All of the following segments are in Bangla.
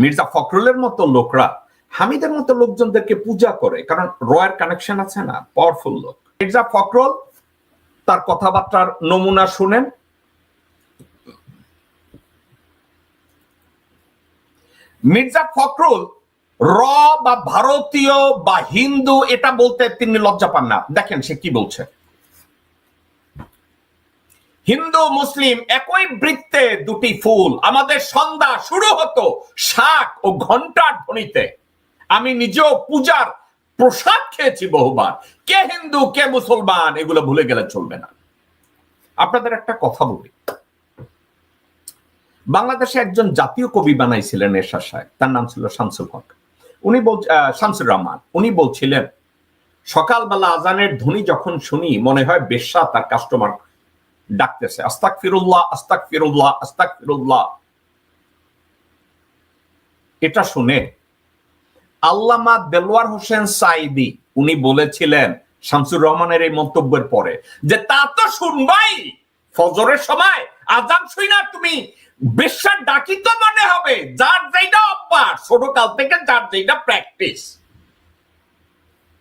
মির্জা ফখরুলের মতো লোকরা হামিদের মতো লোকজনদেরকে পূজা করে, কারণ রয়ের কানেকশন আছে না পাওয়ারফুল লোক। মির্জা ফখরুল তার কথাবার্তার নমুনা শুনেন। মির্জা ফখরুল, র বা ভারতীয় বা হিন্দু, এটা বলতে তিনি লজ্জা পান না। দেখেন সে কি বলছে। হিন্দু, মুসলিম একই বৃত্তে দুটি ফুল। আমাদের সন্ধ্যা শুরু হতো শাক ও ঘণ্টার ধ্বনিতে। আমি নিজেও পূজার প্রসাদ খেয়েছি বহুবার। কে হিন্দু, কে মুসলমান, এগুলো ভুলে গেলে চলবে না। আপনাদের একটা কথা বলি। বাংলাদেশে একজন জাতীয় কবি বানাইছিলেন এরশাদ সাহেব, তার নাম ছিল শামসুল হক। উনি বল শামসুর রহমান। উনি বলছিলেন, সকালবেলা আজানের ধ্বনি যখন শুনি, মনে হয় বেশ্যা তার কাস্টমার ডাকতেছে আস্তাক ফিরুল্লাহ আস্তাক ফিরুল্লাহ আস্তাক ফিরুল্লাহ এটা শুনে আল্লামা দেলোয়ার হোসেন সাইদি উনি বলেছিলেন শামসুর রহমানের এই মন্তব্যের পরে যে, তা তো শুনবাই, ফজরের সময় আজান শুই না তুমি। বেশ্যার ডাকি তো মনে হবে, যার যেটা অভ্যাস, ছোটকাল থেকে যার যেটা প্র্যাকটিস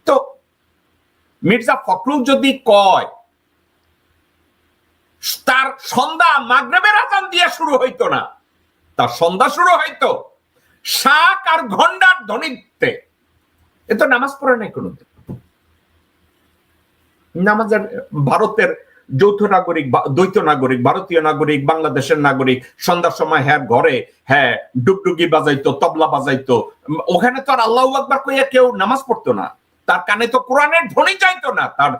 তো মির্জা ফখরুল যদি কয় তার সন্ধ্যা মাগরেবের আজান দিয়ে শুরু হইতো না। তার সন্ধ্যা শুরু হইতো শাক আর ঘণ্টার ধ্বনিতে। এ তো নামাজ পড়ে নাই কোনোদিন। নামাজের ভারতের যৌথ নাগরিক দ্বৈত নাগরিক, ভারতীয় নাগরিক, বাংলাদেশের নাগরিক, সন্ধ্যার সময় হ্যাঁ ঘরে হ্যাঁ ডুগডুগি বাজাইতো, তবলা বাজাইতো, ওখানে তো আর আল্লাহ আকবার কইয়া কেউ নামাজ পড়তো না। তার কানে তো কোরআনের ধ্বনি চাইতো না, তার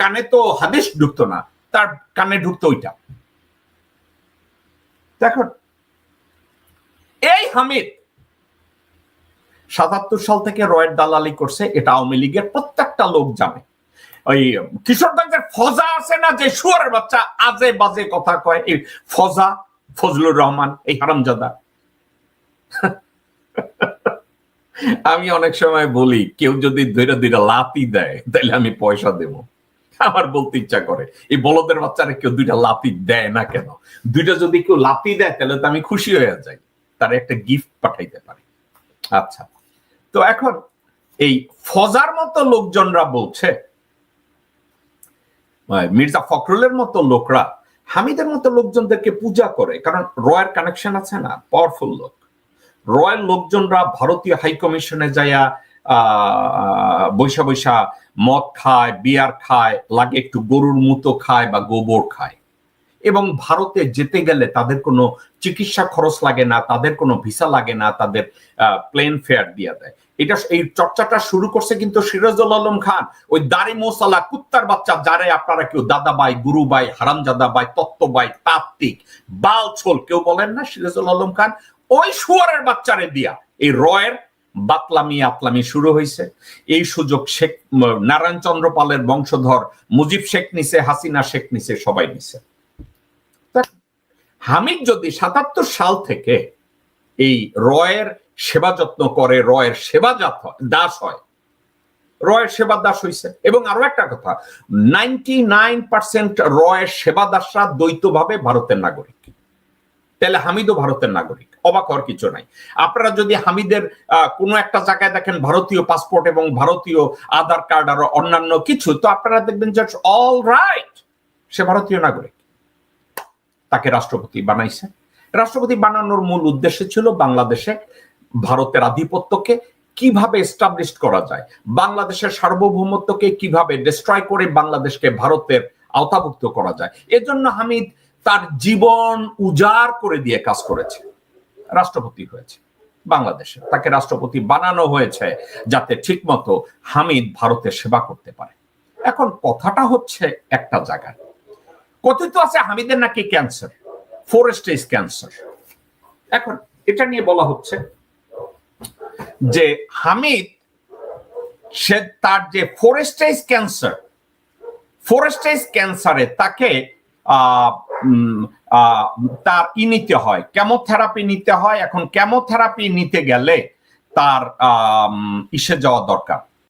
কানে তো হাদিস ঢুকতো না। তার কানে ঢুকতো ওইটা। দেখুন এই হামিদ সাতাত্তর সাল থেকে রয়ের দালালি করছে, এটা আওয়ামী লীগের প্রত্যেকটা লোক জানে। ওই কিশোরগঞ্জের ফজা আছে না যে শুয়ারের বাচ্চা? আজে বাজে কথা কয়। এই ফজা, ফজলুর রহমান, এই হারামজাদা। আমি অনেক সময় বলি, কেউ যদি ধৈর্য ধৈর্য লাতি দেয়, তাহলে আমি পয়সা দেব। আমার বলতে ইচ্ছা করে। এই বলদের বাচ্চারা কেউ দুইটা লাতি দেয় না কেন? দুইটা যদি কেউ লাতি দেয় তাহলে তো আমি খুশি হয়ে যাই। তার একটা গিফট পাঠাইতে পারি। আচ্ছা। তো এখন এই ফজার মতো লোকজনরা বলছে মির্জা ফখরুলের মতো লোকরা হামিদের মতো লোকজনদেরকে পূজা করে। কারণ রয়ের কানেকশন আছে না? পাওয়ারফুল লোক। রয়্যাল লোকজনরা ভারতীয় হাই কমিশনে যাইয়া আহ, বৈশা বৈশা মদ খায়, বিয়ার খায়, লাগে একটু গরুর মুতো খায় বা গোবর খায়। এবং ভারতে যেতে গেলে তাদের কোনো চিকিৎসা খরচ লাগে না, তাদের কোনো ভিসা লাগে না, তাদের প্লেন ফেয়ার দিয়ে দেয়। এটা এই চর্চাটা শুরু করছে কিন্তু সিরাজুল আলম খান, ওই দাড়ি মোসালা কুত্তার বাচ্চা যারে আপনারা কেউ দাদাবাই, গুরুবাই, হারামজাদাবাই, তত্ত্ববাই, তাত্ত্বিক, বালছোল, কেউ বলেন না সিরাজুল আলম খান, ওই শুয়ারের বাচ্চারে দিয়া, এই রয়ের বাতলামি আতলামি শুরু হয়েছে এই সুযোগ শেখ, নারায়ণ চন্দ্র পালের বংশধর মুজিব শেখ নিছে, হাসিনা শেখ নিছে, সবাই নিছে। হামিদ যদি সাতাত্তর সাল থেকে এই রয়ের সেবা যত্ন করে, রয়ের সেবা দাস হয়, রয়ের সেবা দাস হইছে। এবং আরও একটা কথা, নাইনটি নাইন পার্সেন্ট রয়ের সেবা দাসরা দ্বৈতভাবে ভারতের নাগরিক। তাহলে হামিদও ভারতের নাগরিক, অবাক হওয়ার কিছু নাই। আপনারা যদি হামিদের কোনো একটা জায়গায় দেখেন ভারতীয় পাসপোর্ট এবং ভারতীয় আধার কার্ড আর অন্যান্য কিছু, তো আপনারা দেখবেন যে অল রাইট সে ভারতীয় নাগরিক। তাকে রাষ্ট্রপতি বানাইছে। রাষ্ট্রপতি বানানোর মূল উদ্দেশ্য ছিল বাংলাদেশে ভারতের আধিপত্যকে কীভাবে এস্টাবলিশ করা যায়, বাংলাদেশের সার্বভৌমত্বকে কীভাবে ডিস্ট্রয় করে বাংলাদেশকে ভারতের আওতাভুক্ত করা যায়। এজন্য হামিদ তার জীবন উজাড় করে দিয়ে কাজ করেছে। রাষ্ট্রপতি হয়েছে বাংলাদেশে। তাকে রাষ্ট্রপতি বানানো হয়েছে যাতে ঠিকমতো হামিদ ভারতের সেবা করতে পারে। এখন কথাটা হচ্ছে একটা জায়গায়। কথিত আছে হামিদের নাকি ক্যান্সার? ফোর স্টেজ ক্যান্সার এখন এটা নিয়ে বলা হচ্ছে যে হামিদ, সে তার যে four stage cancer four stage ক্যান্সারে তাকে তার ই নিতে হয়। কেমোথেরাপি নিতে হয়। এখন কেমোথেরাপি নিতে গেলে তার ইসে যাওয়া দরকার।